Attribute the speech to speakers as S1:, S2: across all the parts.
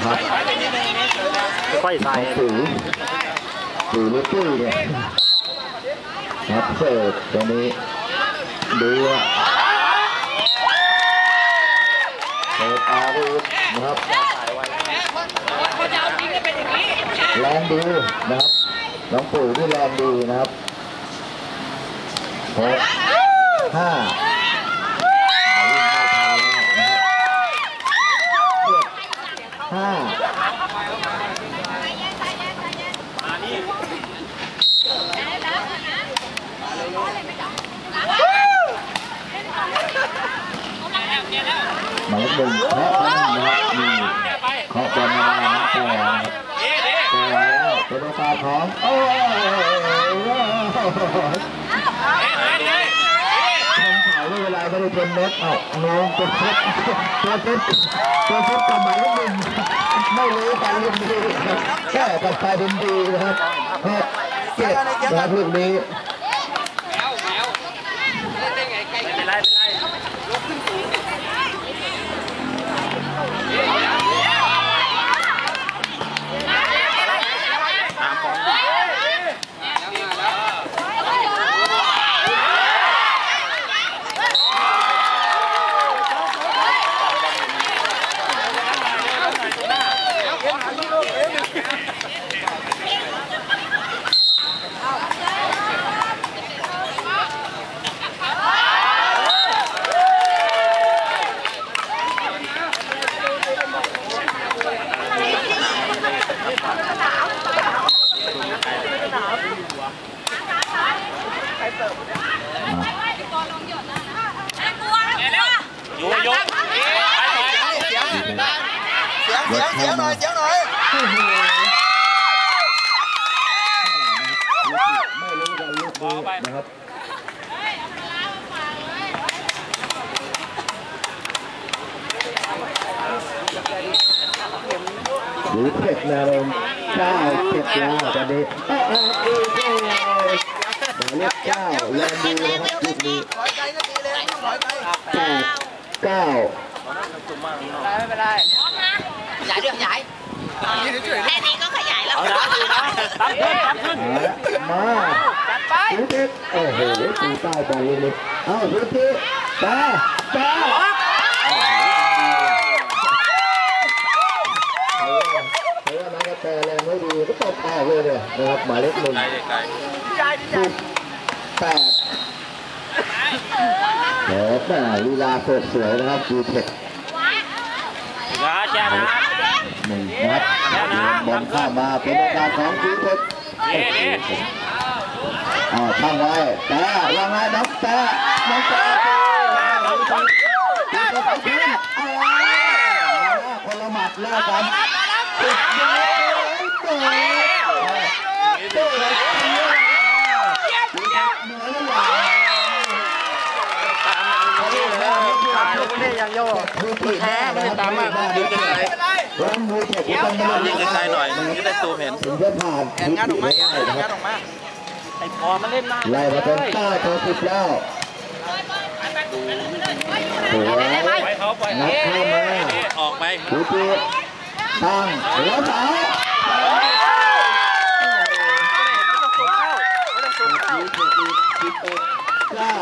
S1: นะครับ
S2: ค่อยใส่
S1: ของปุ๋ยปุ๋ยลูกตุ้เนี่ยครับเสิร์ฟตรงนี้ดูเสิร์ฟอาวุธนะครับแรงดีนะครับน้องปุ๋ยนี่แรงดีนะครับหกห้าวิ่งไม่ทันแล้วนะครับเจ็ด ห้าหมายเลขหนึ่งเคาะบอลนะครับนี่เคาะบอลมาได้นะแต่แต่แล้วเป็นโอกาสของโอ้ยทำข่าวด้วยเว ลาไม่ได้เป็นเน็ตเอ้าน้องตัวเซ็ตตัวเซ็ตตัวเซ็ตกับมายเลขหนึ่งไม่รู้การเล่นดีแค่กับไฟเป็นดีนะครับหกเจ็ดนะครับลูกนี้
S2: ไม่เป็นไรไม่เป็นไร อยู่ยก
S3: เสียงเสียงเสียงหน่อยเสียงหน่อย
S1: ไม่รู้กันลูกนี้นะครับหรือเผ็ดนรมเก้าเผ็ดแล้วตอนนี้ หมายเลขเก้าแรงดีนะครับลูกนี้แปดเก้า
S3: ไม่เป็นไร
S4: ขยายด้วยขยายแค่นี้ก็ขยายแล้ว
S2: ตั้งขึ้นตั้งขึ้น
S1: มาสุธิโอ้โหตีใต้บอลลูกนี้เอ้าสุธิตาตาเขา ว่าเขาว่านักกระแตแรงไม่ดีก็ตบออกเลยเนี่ยนะครับหมายเลขหนึ่งสิบแปดโอ้แม่ลีลาสดสวยนะครับดูเผ็ด
S2: นะแจ้นะ
S1: หนึ่งนัดบอลข้ามาเป็นโอกาสของดูเผ็ด
S2: อ๊ะเอ๊ะ
S1: อ๋อช่างไว้แต่ว่าไงน้องแต่น้องแต่คนละหมัดแล้วกันติดเลยตัวเหนือหรือเปล่า
S3: นี่ยังโย
S1: คือผิด แท้ไม่ตามมาดึงกันเลยร้องมวยเจ็บต้องมาดึงกันหน่อยจะได้ตัวเห็นถึงจะผ่าน
S3: แอนงัดออกมา
S1: ได้
S3: แอน
S1: นะค
S3: งั
S1: รั
S3: ด
S1: บ
S3: ออกมา
S2: ไอ้พอมันเล่นหน้า
S1: ไล่มาเป็นเก้าต่อสิบแล้วสวย
S2: ปล่อยเขาปล่อย
S1: นัดเข้ามา
S2: ออกไป
S1: ดูจีตั้งแล้วสาว
S3: ไม่ต้องสูงเข้า
S1: สิบเอ็ดสิบเอ็ดเก้า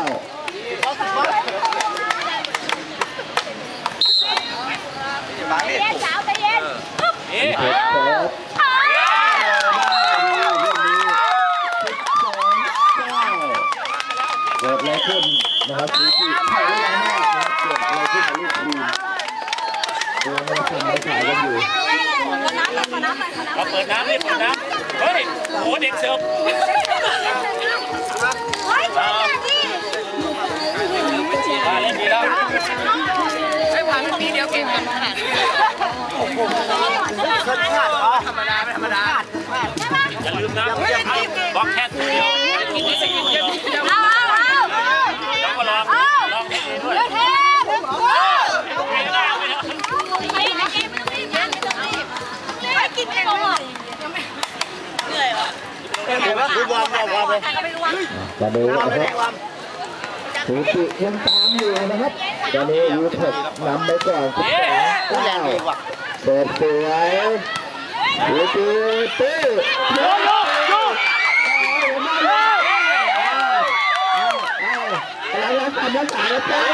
S3: บางนี่
S4: เย็นสาวใจเย็น
S2: เอ๊ะ
S1: เจ็ดแปดเรื่องนี้สิบสองเก้าเกิดอะไร ขึ้นนะครับดูจีเข้าแล้วนะเกิดอะไรขึ้นกับลูกทีมตัวมันทำไมขายกันอยู่
S2: เราเปิดน้ำนี่เปิดน้ำเฮ้ยโหเด็กเสิร์ฟ
S4: เฮ้ยช่วยหน่อยดิ
S2: มาเล่นดีแล้ว
S4: ใช้ความมีเดียวเก่งกันขนาดนี้
S3: เกินคาดอ๋อธรรมดาไม่ธรรมดา
S2: อย่าลืมนะ เดี๋ยวว่า
S3: คือวอร์มเราวอร์มเลย
S4: แต่ก็ไม่รู้ว่า
S1: ตอนนี้นะครับสูติยังตามอยู่นะครับตอนนี้ยูเทคนำไปก่อนสิบสองะ
S3: ผู้แรงกว่า
S1: เปิดสวยดูดูตื้อโยโยโยแล้วเราทำแล้วสายแล้วตื้อ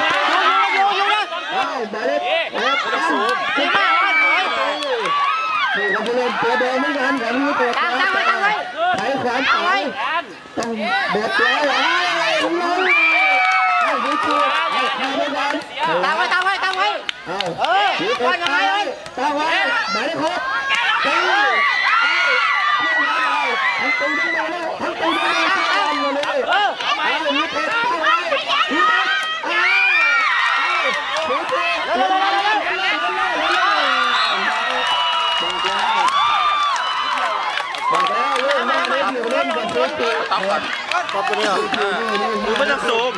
S1: โยโยโยอ้าวมาเลยเอ๊ะสูงนี่มากว่าถอยนี่ก็จะเล่นตัวเดิมเหมือนกันแต่นี่ตัวตั้งตั้งไว้ตั้งไว้ ไขขวานต่อยต้องเบ็ดแล้วอะไรลงเอาดูดูเอาทำไม่ได้
S3: ตั้งไว้ตั้งไว้ตั้งไว้
S1: เอา
S3: เออว่ายังไงเอ้ย
S1: ตาไว้หมายเลขหกตีทั้งตีทั้งมาแล้วทั้งตีทั้งมาทั้งตามมาเลยเออเอาอย่างนี้เพชรเอาไว้ทีเพชรเอาเอาดูสิเร็วเร็วเร็วเร็วเร็วเร็วเร็วบอกแล้วบอกแล้วเรื่องมา ไม่องแบบเพชรตี
S3: ตั้งก่อนตบไปเลย
S1: มือไม่ต้องสูง